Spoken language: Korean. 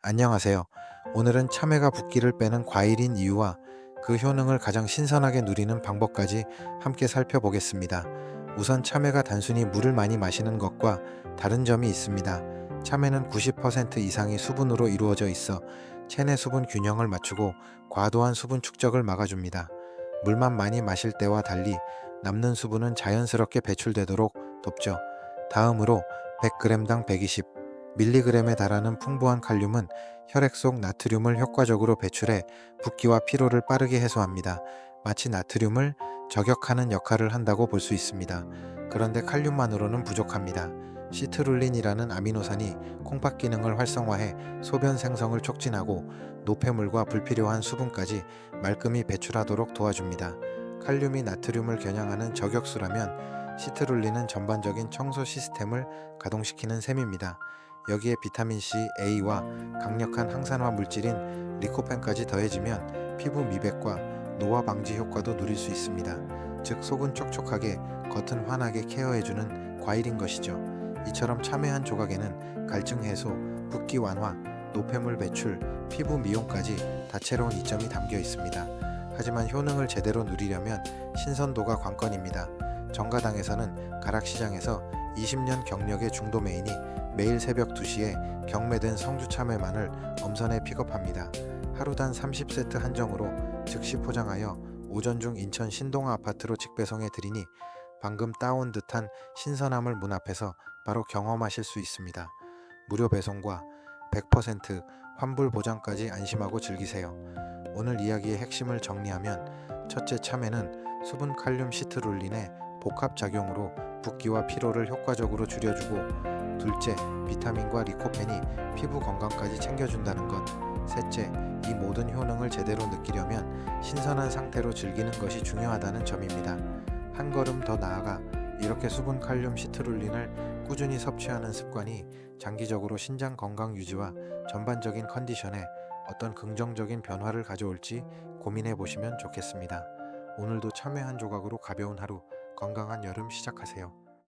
안녕하세요. 오늘은 참외가 붓기를 빼는 과일인 이유와 그 효능을 가장 신선하게 누리는 방법까지 함께 살펴보겠습니다. 우선 참외가 단순히 물을 많이 마시는 것과 다른 점이 있습니다. 참외는 90% 이상이 수분으로 이루어져 있어 체내 수분 균형을 맞추고 과도한 수분 축적을 막아줍니다. 물만 많이 마실 때와 달리 남는 수분은 자연스럽게 배출되도록 돕죠. 다음으로 100g당 120 밀리그램에 달하는 풍부한 칼륨은 혈액 속 나트륨을 효과적으로 배출해 붓기와 피로를 빠르게 해소합니다. 마치 나트륨을 저격하는 역할을 한다고 볼 수 있습니다. 그런데 칼륨만으로는 부족합니다. 시트룰린이라는 아미노산이 콩팥 기능을 활성화해 소변 생성을 촉진하고 노폐물과 불필요한 수분까지 말끔히 배출하도록 도와줍니다. 칼륨이 나트륨을 겨냥하는 저격수라면 시트룰린은 전반적인 청소 시스템을 가동시키는 셈입니다. 여기에 비타민C, A와 강력한 항산화 물질인 리코펜까지 더해지면 피부 미백과 노화 방지 효과도 누릴 수 있습니다. 즉 속은 촉촉하게 겉은 환하게 케어해주는 과일인 것이죠. 이처럼 참외 한 조각에는 갈증 해소, 붓기 완화, 노폐물 배출, 피부 미용까지 다채로운 이점이 담겨 있습니다. 하지만 효능을 제대로 누리려면 신선도가 관건입니다. 정가당에서는 가락시장에서 20년 경력의 중도 메인이 매일 새벽 2시에 경매된 성주 참외만을 엄선해 픽업합니다. 하루 단 30세트 한정으로 즉시 포장하여 오전 중 인천 신동아 아파트로 직배송해 드리니 방금 따온 듯한 신선함을 문 앞에서 바로 경험하실 수 있습니다. 무료 배송과 100% 환불 보장까지 안심하고 즐기세요. 오늘 이야기의 핵심을 정리하면 첫째 참외는 수분 칼륨 시트룰린의 복합 작용으로 붓기와 피로를 효과적으로 줄여주고 둘째, 비타민과 리코펜이 피부 건강까지 챙겨준다는 것. 셋째, 이 모든 효능을 제대로 느끼려면 신선한 상태로 즐기는 것이 중요하다는 점입니다. 한 걸음 더 나아가 이렇게 수분 칼륨 시트룰린을 꾸준히 섭취하는 습관이 장기적으로 신장 건강 유지와 전반적인 컨디션에 어떤 긍정적인 변화를 가져올지 고민해 보시면 좋겠습니다. 오늘도 참외 한 조각으로 가벼운 하루, 건강한 여름 시작하세요.